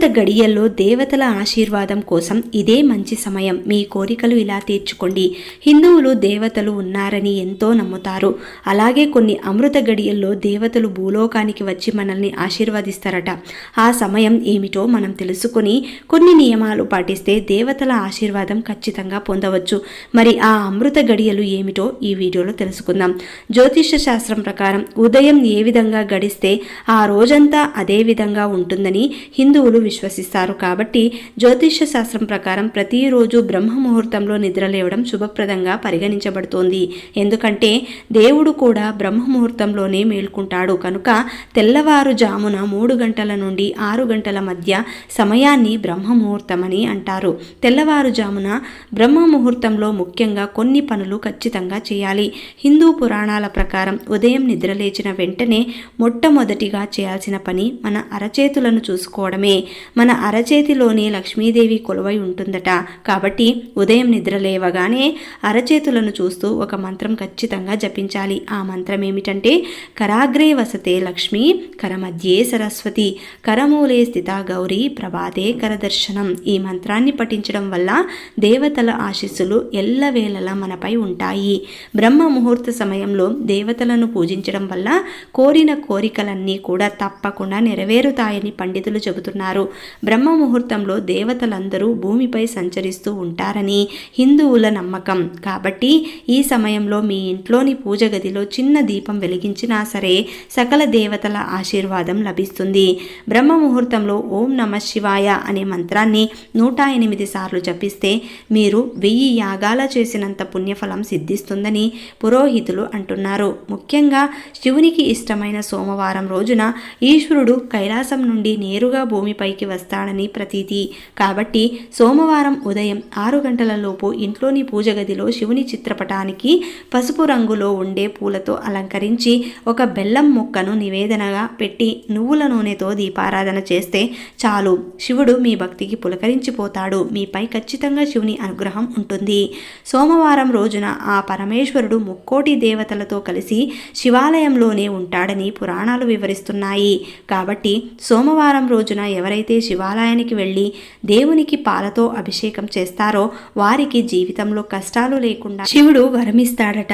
అమృత గడియల్లో దేవతల ఆశీర్వాదం కోసం ఇదే మంచి సమయం. మీ కోరికలు ఇలా తీర్చుకోండి. హిందువులు దేవతలు ఉన్నారని ఎంతో నమ్ముతారు. అలాగే కొన్ని అమృత గడియల్లో దేవతలు భూలోకానికి వచ్చి మనల్ని ఆశీర్వదిస్తారట. ఆ సమయం ఏమిటో మనం తెలుసుకొని కొన్ని నియమాలు పాటిస్తే దేవతల ఆశీర్వాదం ఖచ్చితంగా పొందవచ్చు. మరి ఆ అమృత గడియలు ఏమిటో ఈ వీడియోలో తెలుసుకుందాం. జ్యోతిష శాస్త్రం ప్రకారం ఉదయం ఏ విధంగా గడిస్తే ఆ రోజంతా అదే విధంగా ఉంటుందని హిందువులు విశ్వసిస్తారు కాబట్టి జ్యోతిష్య శాస్త్రం ప్రకారం ప్రతిరోజు బ్రహ్మ ముహూర్తంలో నిద్రలేవడం శుభప్రదంగా పరిగణించబడుతోంది. ఎందుకంటే దేవుడు కూడా బ్రహ్మ ముహూర్తంలోనే మేల్కుంటాడు. కనుక తెల్లవారుజామున మూడు గంటల నుండి ఆరు గంటల మధ్య సమయాన్ని బ్రహ్మముహూర్తమని అంటారు. తెల్లవారుజామున బ్రహ్మ ముహూర్తంలో ముఖ్యంగా కొన్ని పనులు ఖచ్చితంగా చేయాలి. హిందూ పురాణాల ప్రకారం ఉదయం నిద్రలేచిన వెంటనే మొట్టమొదటిగా చేయాల్సిన పని మన అరచేతులను చూసుకోవడమే. మన అరచేతిలోనే లక్ష్మీదేవి కొలువై ఉంటుందట. కాబట్టి ఉదయం నిద్ర లేవగానే అరచేతులను చూస్తూ ఒక మంత్రం ఖచ్చితంగా జపించాలి. ఆ మంత్రం ఏమిటంటే కరాగ్రే వసతే లక్ష్మి కరమధ్యే సరస్వతి కరమూలే స్థిత గౌరీ ప్రభాతే కరదర్శనం. ఈ మంత్రాన్ని పఠించడం వల్ల దేవతల ఆశీస్సులు ఎల్లవేళలా మనపై ఉంటాయి. బ్రహ్మ ముహూర్త సమయంలో దేవతలను పూజించడం వల్ల కోరిన కోరికలన్నీ కూడా తప్పకుండా నెరవేరుతాయని పండితులు చెబుతున్నారు. బ్రహ్మ ముహూర్తంలో దేవతలందరూ భూమిపై సంచరిస్తూ ఉంటారని హిందువుల నమ్మకం. కాబట్టి ఈ సమయంలో మీ ఇంట్లోని పూజ గదిలో చిన్న దీపం వెలిగించినా సరే సకల దేవతల ఆశీర్వాదం లభిస్తుంది. బ్రహ్మ ముహూర్తంలో ఓం నమ శివాయ అనే మంత్రాన్ని నూట ఎనిమిది సార్లు జపిస్తే మీరు వెయ్యి యాగాల చేసినంత పుణ్యఫలం సిద్ధిస్తుందని పురోహితులు అంటున్నారు. ముఖ్యంగా శివునికి ఇష్టమైన సోమవారం రోజున ఈశ్వరుడు కైలాసం నుండి నేరుగా భూమిపైకి వస్తాడని ప్రతీతి. కాబట్టి సోమవారం ఉదయం ఆరు గంటలలోపు ఇంట్లోని పూజ గదిలో శివుని చిత్రపటానికి పసుపు రంగులో ఉండే పూలతో అలంకరించి ఒక బెల్లం మొక్కను నివేదనగా పెట్టి నువ్వుల నూనెతో దీపారాధన చేస్తే చాలు. శివుడు మీ భక్తికి పులకరించిపోతాడు. మీపై ఖచ్చితంగా శివుని అనుగ్రహం ఉంటుంది. సోమవారం రోజున ఆ పరమేశ్వరుడు ముక్కోటి దేవతలతో కలిసి శివాలయంలోనే ఉంటాడని పురాణాలు వివరిస్తున్నాయి. కాబట్టి సోమవారం రోజున ఎవరైతే శివాలయానికి వెళ్ళి దేవునికి పాలతో అభిషేకం చేస్తారో వారికి జీవితంలో కష్టాలు లేకుండా శివుడు వరమిస్తాడట.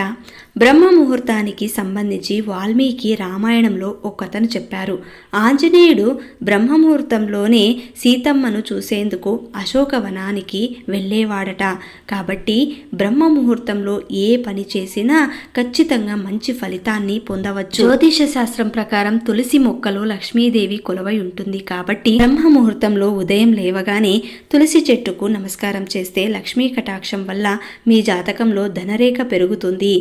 బ్రహ్మ ముహూర్తానికి సంబంధించి వాల్మీకి రామాయణంలో ఒకతను చెప్పారు. ఆంజనేయుడు బ్రహ్మ ముహూర్తంలోనే సీతమ్మను చూసేందుకు అశోకవనానికి వెళ్ళేవాడట. కాబట్టి బ్రహ్మ ముహూర్తంలో ఏ పని చేసినా ఖచ్చితంగా మంచి ఫలితాన్ని పొందవచ్చు. జ్యోతిష శాస్త్రం ప్రకారం తులసి మొక్కలో లక్ష్మీదేవి కొలవై ఉంటుంది కాబట్టి బ్రహ్మ ముహూర్తంలో ఉదయం లేవగానే తులసి చెట్టుకు నమస్కారం చేస్తే లక్ష్మీ కటాక్షం వల్ల మీ జాతకంలో ధనరేఖ పెరుగుతుంది.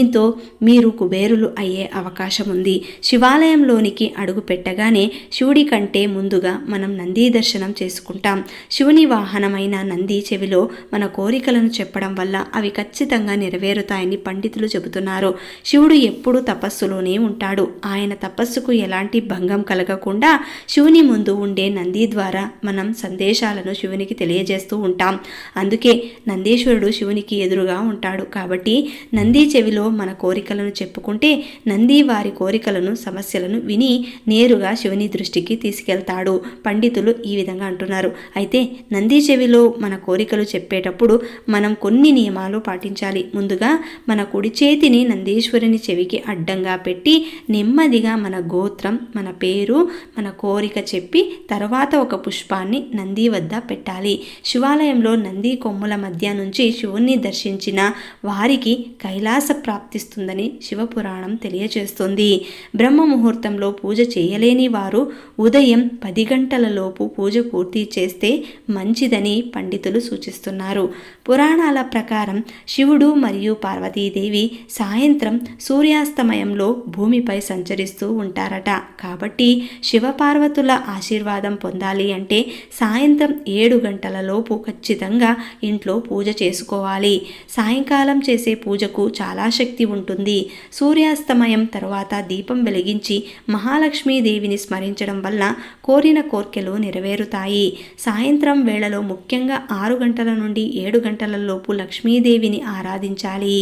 దీంతో మీరు కుబేరులు అయ్యే అవకాశం ఉంది శివాలయంలోనికి అడుగు పెట్టగానే శివుడి కంటే ముందుగా మనం నంది దర్శనం చేసుకుంటాం. శివుని వాహనమైన నంది చెవిలో మన కోరికలను చెప్పడం వల్ల అవి ఖచ్చితంగా నెరవేరుతాయని పండితులు చెబుతున్నారు. శివుడు ఎప్పుడూ తపస్సులోనే ఉంటాడు. ఆయన తపస్సుకు ఎలాంటి భంగం కలగకుండా శివుని ముందు ఉండే నంది ద్వారా మనం సందేశాలను శివునికి తెలియజేస్తూ ఉంటాం. అందుకే నందీశ్వరుడు శివునికి ఎదురుగా ఉంటాడు కాబట్టి నంది చెవిలో మన కోరికలను చెప్పుకుంటే నంది వారి కోరికలను సమస్యలను విని నేరుగా శివుని దృష్టికి తీసుకెళ్తాడు. పండితులు ఈ విధంగా అంటున్నారు. అయితే నంది చెవిలో మన కోరికలు చెప్పేటప్పుడు మనం కొన్ని నియమాలు పాటించాలి. ముందుగా మన కుడి చేతిని నందీశ్వరుని చెవికి అడ్డంగా పెట్టి నెమ్మదిగా మన గోత్రం మన పేరు మన కోరిక చెప్పి తర్వాత ఒక పుష్పాన్ని నంది వద్ద పెట్టాలి. శివాలయంలో నంది కొమ్ముల మధ్య నుంచి శివుణ్ణి దర్శించిన వారికి కైలాస ప్రాప్తిస్తుందని శివపురాణం తెలియజేస్తుంది. బ్రహ్మ ముహూర్తంలో పూజ చేయలేని వారు ఉదయం పది గంటలలోపు పూజ పూర్తి చేస్తే మంచిదని పండితులు సూచిస్తున్నారు. పురాణాల ప్రకారం శివుడు మరియు పార్వతీదేవి సాయంత్రం సూర్యాస్తమయంలో భూమిపై సంచరిస్తూ ఉంటారట. కాబట్టి శివపార్వతుల ఆశీర్వాదం పొందాలి అంటే సాయంత్రం ఏడు గంటలలోపు ఖచ్చితంగా ఇంట్లో పూజ చేసుకోవాలి. సాయంకాలం చేసే పూజకు చాలా శక్తి ఉంటుంది. సూర్యాస్తమయం తర్వాత దీపం వెలిగించి మహాలక్ష్మీదేవిని స్మరించడం వల్ల కోరిన కోర్కెలు నెరవేరుతాయి. సాయంత్రం వేళలో ముఖ్యంగా ఆరు గంటల నుండి ఏడు గంటలలోపు లక్ష్మీదేవిని ఆరాధించాలి.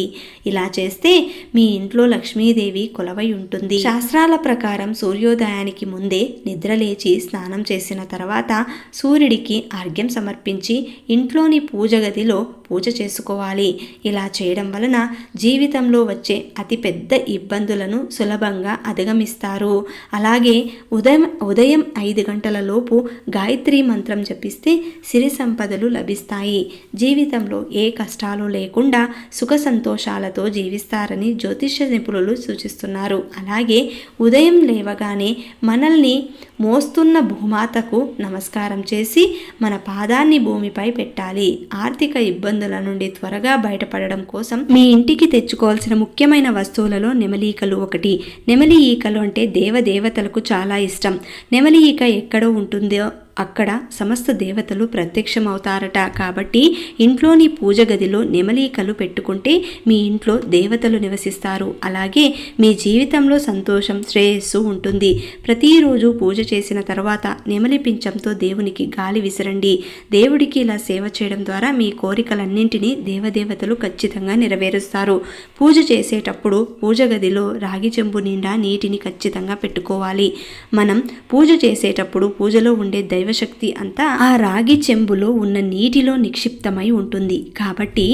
ఇలా చేస్తే మీ ఇంట్లో లక్ష్మీదేవి కొలవై ఉంటుంది. శాస్త్రాల ప్రకారం సూర్యోదయానికి ముందే నిద్రలేచి స్నానం చేసిన తర్వాత సూర్యుడికి అర్ఘ్యం సమర్పించి ఇంట్లోని పూజ గదిలో పూజ చేసుకోవాలి. ఇలా చేయడం వలన జీవితం జీవితంలో వచ్చే అతిపెద్ద ఇబ్బందులను సులభంగా అధిగమిస్తారు. అలాగే ఉదయం ఉదయం ఐదు గంటల లోపు గాయత్రి మంత్రం జపిస్తే సిరి సంపదలు లభిస్తాయి. జీవితంలో ఏ కష్టాలు లేకుండా సుఖ సంతోషాలతో జీవిస్తారని జ్యోతిష నిపుణులు సూచిస్తున్నారు. అలాగే ఉదయం లేవగానే మనల్ని మోస్తున్న భూమాతకు నమస్కారం చేసి మన పాదాన్ని భూమిపై పెట్టాలి. ఆర్థిక ఇబ్బందుల నుండి త్వరగా బయటపడడం కోసం మీ ఇంటికి తెచ్చుకోవాలి తెచ్చుకోవాల్సిన ముఖ్యమైన వస్తువులలో నెమలీకలు ఒకటి. నెమలి ఈకలు అంటే దేవదేవతలకు చాలా ఇష్టం. నెమలి ఈక ఎక్కడో ఉంటుందో అక్కడ సమస్త దేవతలు ప్రత్యక్షమవుతారట. కాబట్టి ఇంట్లోని పూజ గదిలో నెమలీకలు పెట్టుకుంటే మీ ఇంట్లో దేవతలు నివసిస్తారు. అలాగే మీ జీవితంలో సంతోషం శ్రేయస్సు ఉంటుంది. ప్రతిరోజు పూజ చేసిన తర్వాత నెమలి పింఛంతో దేవునికి గాలి విసరండి. దేవుడికి ఇలా సేవ చేయడం ద్వారా మీ కోరికలన్నింటినీ దేవదేవతలు ఖచ్చితంగా నెరవేరుస్తారు. పూజ చేసేటప్పుడు పూజ గదిలో రాగి చెంబు నిండా నీటిని ఖచ్చితంగా పెట్టుకోవాలి. మనం పూజ చేసేటప్పుడు పూజలో ఉండే దైవశక్తి అంతా ఆ రాగి చెంబులో ఉన్న నీటిలో నిక్షిప్తమై ఉంటుంది. కాబట్టి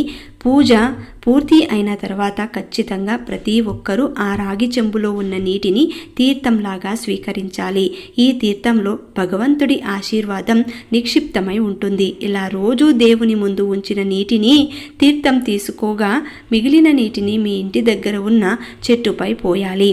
పూజ పూర్తి అయిన తర్వాత ఖచ్చితంగా ప్రతి ఒక్కరూ ఆ రాగి చెంబులో ఉన్న నీటిని తీర్థంలాగా స్వీకరించాలి. ఈ తీర్థంలో భగవంతుడి ఆశీర్వాదం నిక్షిప్తమై ఉంటుంది. ఇలా రోజూ దేవుని ముందు ఉంచిన నీటిని తీర్థం తీసుకోగా మిగిలిన నీటిని మీ ఇంటి దగ్గర ఉన్న చెట్టుపై పోయాలి.